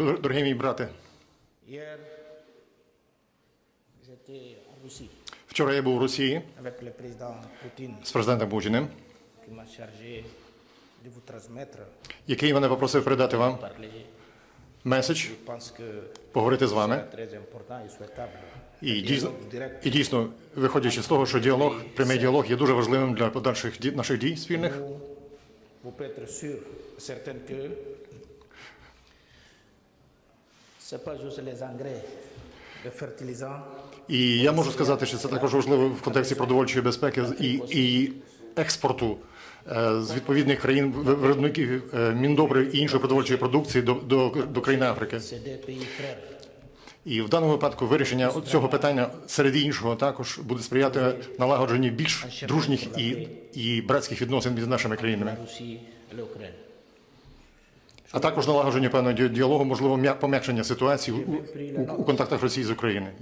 Дор- Дорогі мій Russie вчора я був у Росії з президентом Путіним, який мене попросив передати вам меседж, поговорити з вами. І дійсно, і дійсно, виходячи з того, що діалог, прямий діалог є дуже важливим для подальших наших дій спільних. І я можу сказати, що це також важливо в контексті продовольчої безпеки і, і експорту е, з відповідних країн виробників е, міндобрив і іншої продовольчої продукції до, до, до країн Африки. І в даному випадку вирішення цього питання серед іншого також буде сприяти налагодженню більш дружніх і, і братських відносин між нашими країнами, а також налагодження певного ді- діалогу, можливо, м'я- пом'якшення ситуації у, у контактах Росії з Україною.